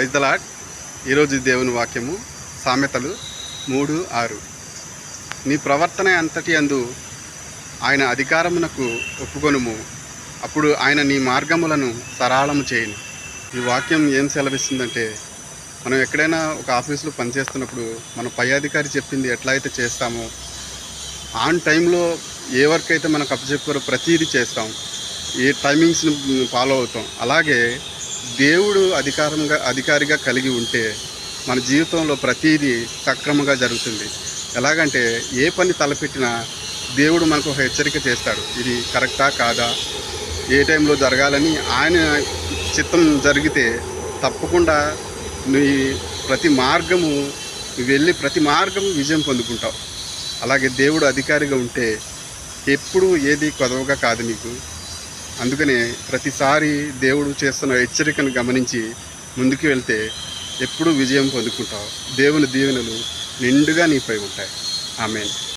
ప్రైజ్దలాడ్ ఈరోజు దేవుని వాక్యము సామెతలు మూడు ఆరు. నీ ప్రవర్తన అంతటి అందు ఆయన అధికారమునకు ఒప్పుకొనుము. అప్పుడు ఆయన నీ మార్గములను సరళము చేయను. ఈ వాక్యం ఏం సెలవిస్తుందంటే మనం ఎక్కడైనా ఒక ఆఫీసులో పనిచేస్తున్నప్పుడు మన పై అధికారి చెప్పింది ఎట్లా అయితే చేస్తామో ఆన్ టైంలో ఏ వర్క్ అయితే మనకు అప్పచెప్పారో ప్రతీది చేస్తాం. ఏ టైమింగ్స్ని ఫాలో అవుతాం. అలాగే దేవుడు అధికారంగా అధికారిగా కలిగి ఉంటే మన జీవితంలో ప్రతీది సక్రమంగా జరుగుతుంది. ఎలాగంటే ఏ పని తలపెట్టినా దేవుడు మనకు ఒక హెచ్చరిక చేస్తాడు. ఇది కరెక్టా కాదా? ఏ టైంలో జరగాలని ఆయన చిత్తం జరిగితే తప్పకుండా నీ ప్రతి మార్గము వెళ్ళి ప్రతి మార్గం విజయం పొందుకుంటావు. అలాగే దేవుడు అధికారిగా ఉంటే ఎప్పుడూ ఏది కొదవగా కాదు నీకు. అందుకనే ప్రతిసారి దేవుడు చేస్తున్న హెచ్చరికను గమనించి ముందుకు వెళ్తే ఎప్పుడూ విజయం పొందుకుంటావు. దేవుని దీవెనలు నిండుగా నీపై ఉంటాయి. ఆమెన్.